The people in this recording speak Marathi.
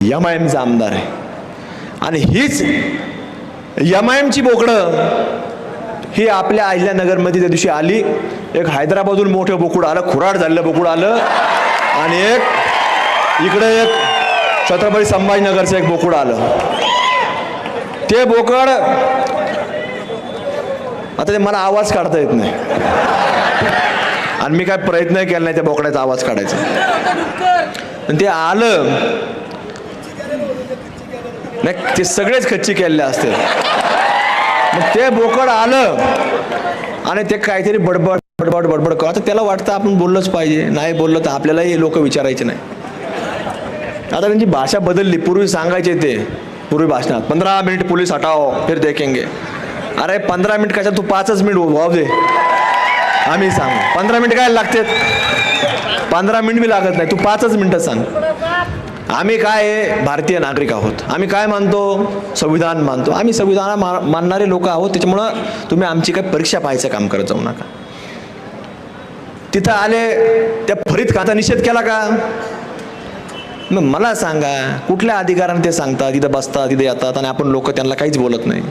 एम आय एमचा आमदार आहे. आणि हीच एम आय एमची बोकडं ही आपल्या अहिल्यानगरमध्ये त्या दिवशी आली. एक हैदराबादहून मोठं बोकुड आलं खुराड झालेलं बोकुड आलं. आणि एक इकडे एक छत्रपती संभाजीनगरचं एक बोकुड आलं. ते बोकड आता ते मला आवाज काढता येत नाही. आणि मी काय प्रयत्न केला नाही त्या बोकड्याचा आवाज काढायचा. आणि ते आलं. नाही ते सगळेच खच्ची केलेले असते मग ते बोकड आलं आणि ते काहीतरी बडबड बडबड बडबड करत त्याला वाटतं आपण बोललंच पाहिजे. नाही बोललं तर आपल्यालाही लोक विचारायचे नाही. आता त्यांची भाषा बदलली. पूर्वी सांगायचे ते. पूर्वी भाषणात पंधरा मिनिट पोलीस हटाओ फिर देखेंगे. अरे पंधरा मिनिट कशा तू पाचच मिनिट वाव दे. आम्ही सांग. पंधरा मिनिट काय लागते पंधरा मिनिट बी लागत नाही. तू पाचच मिनिटं सांग. आम्ही काय आहे? भारतीय नागरिक आहोत? आम्ही काय मानतो? संविधान मानतो. आम्ही संविधान मा- मानणारे लोक आहोत. त्याच्यामुळं तुम्ही आमची काय परीक्षा पाहायचं काम करत जाऊ नका. तिथं आले त्या फरीत खाचा निषेध केला का? मग मला सांगा कुठल्या अधिकाराने ते सांगतात? तिथं बसतात तिथे येतात आणि आपण लोक त्यांना काहीच बोलत नाही.